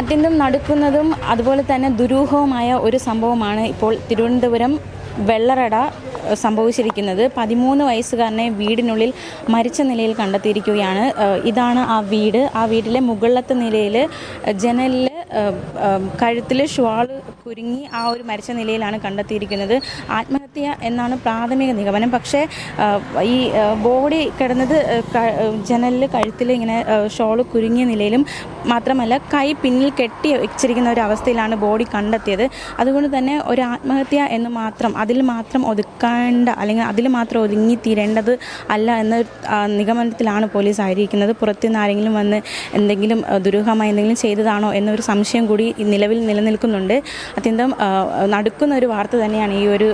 അത്യന്തം നടുക്കുന്നതും അതുപോലെ തന്നെ ദുരൂഹവുമായ ഒരു സംഭവമാണ് ഇപ്പോൾ തിരുവനന്തപുരം വെള്ളറട സംഭവിച്ചിരിക്കുന്നത്. പതിമൂന്ന് വയസ്സുകാരനെ വീടിനുള്ളിൽ മരിച്ച നിലയിൽ കണ്ടെത്തിയിരിക്കുകയാണ്. ഇതാണ് ആ വീട്. ആ വീട്ടിലെ മുകളിലത്തെ നിലയിൽ ജനലിൽ കഴുത്തിൽ ഷ്വാൾ കുരുങ്ങി ആ ഒരു മരിച്ച നിലയിലാണ് കണ്ടെത്തിയിരിക്കുന്നത്. ആത്മഹത്യ എന്നാണ് പ്രാഥമിക നിഗമനം. പക്ഷേ ഈ ബോഡി കിടന്നത് ജനലിൽ കഴുത്തിൽ ഇങ്ങനെ ഷോൾ കുരുങ്ങിയ നിലയിലും മാത്രമല്ല കൈ പിന്നിൽ കെട്ടി വെച്ചിരിക്കുന്ന ഒരു അവസ്ഥയിലാണ് ബോഡി കണ്ടെത്തിയത്. അതുകൊണ്ട് തന്നെ ഒരു ആത്മഹത്യ എന്ന് മാത്രം അതിൽ മാത്രം ഒതുക്കേണ്ട അല്ലെങ്കിൽ അതിൽ മാത്രം ഒതുങ്ങി തീരേണ്ടത് അല്ല എന്ന നിഗമനത്തിലാണ് പോലീസ് ആയിരിക്കുന്നത്. പുറത്തുനിന്ന് ആരെങ്കിലും വന്ന് എന്തെങ്കിലും ദുരൂഹമായി എന്തെങ്കിലും ചെയ്തതാണോ എന്നൊരു സംശയം കൂടി നിലവിൽ നിലനിൽക്കുന്നുണ്ട്. അത്യന്തം നടക്കുന്ന ഒരു വാർത്ത തന്നെയാണ് ഈ ഒരു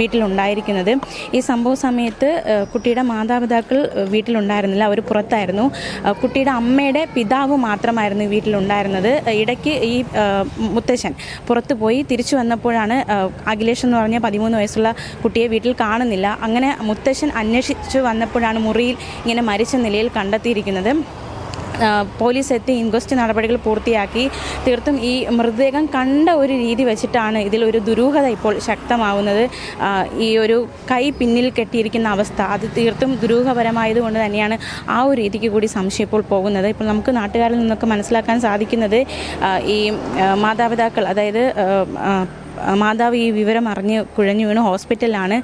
വീട്ടിലുണ്ടായിരിക്കുന്നത്. ഈ സംഭവ സമയത്ത് കുട്ടിയുടെ മാതാപിതാക്കൾ വീട്ടിലുണ്ടായിരുന്നില്ല. അവർ പുറത്തായിരുന്നു. കുട്ടിയുടെ അമ്മയുടെ പിതാവ് മാത്രമായിരുന്നു വീട്ടിലുണ്ടായിരുന്നത്. ഇടയ്ക്ക് ഈ മുത്തശ്ശൻ പുറത്തു പോയി തിരിച്ചു വന്നപ്പോഴാണ് അഖിലേഷ് എന്ന് പറഞ്ഞ പതിമൂന്ന് വയസ്സുള്ള കുട്ടിയെ വീട്ടിൽ കാണുന്നില്ല. അങ്ങനെ മുത്തശ്ശൻ അന്വേഷിച്ചു വന്നപ്പോഴാണ് മുറിയിൽ ഇങ്ങനെ മരിച്ച നിലയിൽ കണ്ടെത്തിയിരിക്കുന്നത്. പോലീസ് എത്തി ഇൻക്വസ്റ്റ് നടപടികൾ പൂർത്തിയാക്കി. തീർത്തും ഈ മൃതദേഹം കണ്ട ഒരു രീതി വെച്ചിട്ടാണ് ഇതിലൊരു ദുരൂഹത ഇപ്പോൾ ശക്തമാവുന്നത്. ഈ ഒരു കൈ പിന്നിൽ കെട്ടിയിരിക്കുന്ന അവസ്ഥ. അത് തീർത്തും ദുരൂഹപരമായതുകൊണ്ട് തന്നെയാണ് ആ ഒരു രീതിക്ക് കൂടി സംശയം ഇപ്പോൾ പോകുന്നത്. ഇപ്പോൾ നമുക്ക് നാട്ടുകാരിൽ നിന്നൊക്കെ മനസ്സിലാക്കാൻ സാധിക്കുന്നത് ഈ മാതാപിതാക്കൾ അതായത് മാതാവ് ഈ വിവരം അറിഞ്ഞ് കുഴഞ്ഞു വീണ്. ഹോസ്പിറ്റലിലാണ്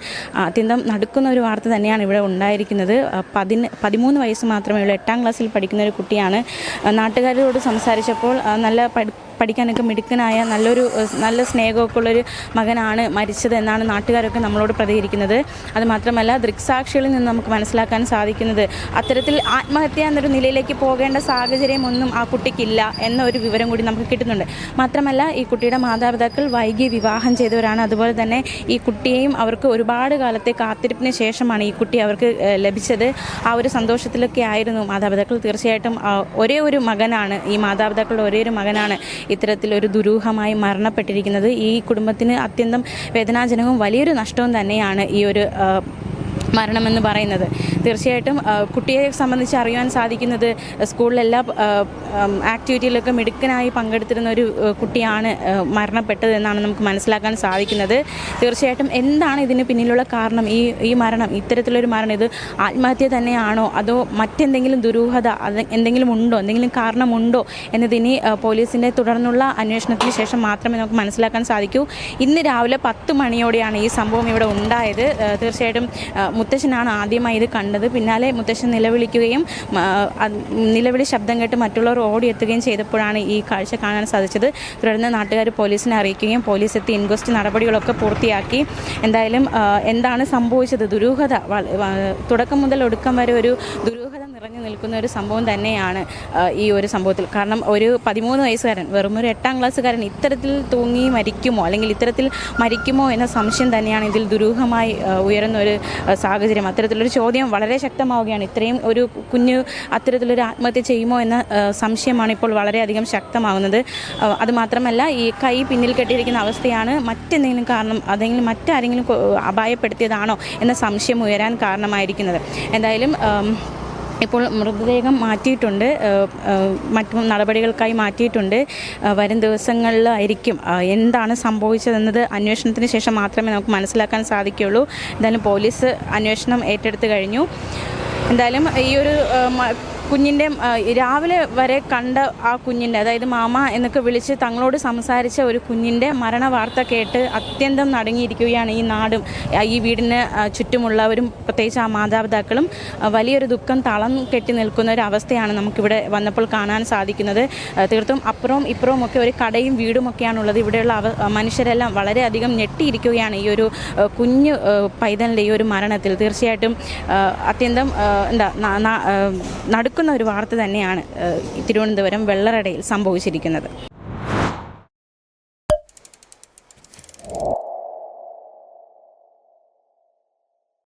അത്യന്തം നടക്കുന്ന ഒരു വാർത്ത തന്നെയാണ് ഇവിടെ ഉണ്ടായിരിക്കുന്നത്. പതിന് പതിമൂന്ന് വയസ്സ് മാത്രമേ ഉള്ളൂ. എട്ടാം ക്ലാസ്സിൽ പഠിക്കുന്ന ഒരു കുട്ടിയാണ്. നാട്ടുകാരോട് സംസാരിച്ചപ്പോൾ നല്ല പഠി പഠിക്കാനൊക്കെ മിടുക്കനായ നല്ലൊരു നല്ല സ്നേഹമൊക്കെ ഉള്ളൊരു മകനാണ് മരിച്ചത് എന്നാണ് നാട്ടുകാരൊക്കെ നമ്മളോട് പ്രതികരിക്കുന്നത്. അത് മാത്രമല്ല ദൃക്സാക്ഷികളിൽ നിന്ന് നമുക്ക് മനസ്സിലാക്കാൻ സാധിക്കുന്നത് അത്തരത്തിൽ ആത്മഹത്യ എന്നൊരു നിലയിലേക്ക് പോകേണ്ട സാഹചര്യമൊന്നും ആ കുട്ടിക്കില്ല എന്നൊരു വിവരം കൂടി നമുക്ക് കിട്ടുന്നുണ്ട്. മാത്രമല്ല ഈ കുട്ടിയുടെ മാതാപിതാക്കൾ വൈകി വിവാഹം ചെയ്തവരാണ്. അതുപോലെ തന്നെ ഈ കുട്ടിയെയും അവർക്ക് ഒരുപാട് കാലത്തെ കാത്തിരിപ്പിന് ശേഷമാണ് ഈ കുട്ടി അവർക്ക് ലഭിച്ചത്. ആ ഒരു സന്തോഷത്തിലൊക്കെ ആയിരുന്നു. മാതാപിതാക്കൾ തീർച്ചയായിട്ടും ഒരേ ഒരു മകനാണ്. ഈ മാതാപിതാക്കളുടെ ഒരേ ഒരു മകനാണ്. ഇത്തരത്തിലൊരു ദുരൂഹമായി മരണപ്പെട്ടിരിക്കുന്നത് ഈ കുടുംബത്തിന് അത്യന്തം വേദനാജനകവും വലിയൊരു നഷ്ടവും തന്നെയാണ് ഈ ഒരു മരണമെന്ന് പറയുന്നത്. തീർച്ചയായിട്ടും കുട്ടിയെ സംബന്ധിച്ച് അറിയുവാൻ സാധിക്കുന്നത് സ്കൂളിലെല്ലാ ആക്ടിവിറ്റിയിലൊക്കെ മിടുക്കനായി പങ്കെടുത്തിരുന്ന ഒരു കുട്ടിയാണ് മരണപ്പെട്ടത് എന്നാണ് നമുക്ക് മനസ്സിലാക്കാൻ സാധിക്കുന്നത്. തീർച്ചയായിട്ടും എന്താണ് ഇതിന് പിന്നിലുള്ള കാരണം? ഈ ഈ മരണം ഇത്തരത്തിലൊരു മരണം ഇത് ആത്മഹത്യ തന്നെയാണോ? അതോ മറ്റെന്തെങ്കിലും ദുരൂഹത അത് എന്തെങ്കിലും ഉണ്ടോ? എന്തെങ്കിലും കാരണമുണ്ടോ? എന്നതിനി പോലീസിന്റെ തുടർന്നുള്ള അന്വേഷണത്തിന് ശേഷം മാത്രമേ നമുക്ക് മനസ്സിലാക്കാൻ സാധിക്കൂ. ഇന്ന് രാവിലെ പത്ത് മണിയോടെയാണ് ഈ സംഭവം ഇവിടെ ഉണ്ടായത്. തീർച്ചയായിട്ടും മുത്തശ്ശനാണ് ആദ്യമായി ഇത് കണ്ടത്. പിന്നാലെ മുത്തശ്ശൻ നിലവിളിക്കുകയും നിലവിളി ശബ്ദം കേട്ട് മറ്റുള്ളവർ ഓടിയെത്തുകയും ചെയ്തപ്പോഴാണ് ഈ കാഴ്ച കാണാൻ സാധിച്ചത്. തുടർന്ന് നാട്ടുകാർ പോലീസിനെ അറിയിക്കുകയും പോലീസ് എത്തി ഇൻക്വസ്റ്റ് നടപടികളൊക്കെ പൂർത്തിയാക്കി. എന്തായാലും എന്താണ് സംഭവിച്ചത്? ദുരൂഹത തുടക്കം മുതൽ ഒടുക്കം വരെ ഒരു ദുരൂഹത നിറഞ്ഞു നിൽക്കുന്ന ഒരു സംഭവം തന്നെയാണ് ഈ ഒരു സംഭവത്തിൽ. കാരണം ഒരു പതിമൂന്ന് വയസ്സുകാരൻ വെറും ഒരു എട്ടാം ക്ലാസ്സുകാരൻ ഇത്തരത്തിൽ തൂങ്ങി മരിക്കുമോ അല്ലെങ്കിൽ ഇത്തരത്തിൽ മരിക്കുമോ എന്ന സംശയം തന്നെയാണ് ഇതിൽ ദുരൂഹമായി ഉയരുന്ന ഒരു സാഹചര്യം. അത്തരത്തിലൊരു ചോദ്യം വളരെ ശക്തമാവുകയാണ്. ഇത്രയും ഒരു കുഞ്ഞ് അത്തരത്തിലൊരു ആത്മഹത്യ ചെയ്യുമോ എന്ന സംശയമാണ് ഇപ്പോൾ വളരെയധികം ശക്തമാകുന്നത് അതുമാത്രമല്ല ഈ കൈ പിന്നിൽ കെട്ടിയിരിക്കുന്ന അവസ്ഥയാണ് മറ്റെന്തെങ്കിലും കാരണം അതെങ്കിലും മറ്റാരെങ്കിലും അപായപ്പെടുത്തിയതാണോ എന്ന സംശയം ഉയരാൻ കാരണമായിരിക്കുന്നത്. എന്തായാലും ഇപ്പോൾ മൃതദേഹം മാറ്റിയിട്ടുണ്ട്. മറ്റു നടപടികൾക്കായി മാറ്റിയിട്ടുണ്ട്. വരും ദിവസങ്ങളിലായിരിക്കും എന്താണ് സംഭവിച്ചതെന്നത് അന്വേഷണത്തിന് ശേഷം മാത്രമേ നമുക്ക് മനസ്സിലാക്കാൻ സാധിക്കുകയുള്ളൂ. എന്തായാലും പോലീസ് അന്വേഷണം ഏറ്റെടുത്ത് കഴിഞ്ഞു. എന്തായാലും ഈ ഒരു കുഞ്ഞിന്റെ രാവിലെ വരെ കണ്ട ആ കുഞ്ഞിന്റെ അതായത് മാമ എന്നൊക്കെ വിളിച്ച് തങ്ങളോട് സംസാരിച്ച ഒരു കുഞ്ഞിന്റെ മരണ വാർത്ത കേട്ട് അത്യന്തം നടുങ്ങിയിരിക്കുകയാണ് ഈ നാടും ഈ വീടിന് ചുറ്റുമുള്ളവരും പ്രത്യേകിച്ച് ആ മാതാപിതാക്കളും വലിയൊരു ദുഃഖം തളം കെട്ടി നിൽക്കുന്ന ഒരു അവസ്ഥയാണ് നമുക്കിവിടെ വന്നപ്പോൾ കാണാൻ സാധിക്കുന്നത്. തീർത്തും അപ്പുറവും ഇപ്പുറവും ഒക്കെ ഒരു കടയും വീടും ഒക്കെയാണുള്ളത്. ഇവിടെയുള്ള അവ മനുഷ്യരെല്ലാം വളരെയധികം ഞെട്ടിയിരിക്കുകയാണ് ഈ ഒരു കുഞ്ഞ് പൈതലിന്റെ ഈ ഒരു മരണത്തിൽ. തീർച്ചയായിട്ടും അത്യന്തം എന്താ ന- ന- ആ, നടുക്കുന്ന ഒരു വാർത്ത തന്നെയാണ് തിരുവനന്തപുരം വെള്ളറടയിൽ സംഭവിച്ചിരിക്കുന്നത്.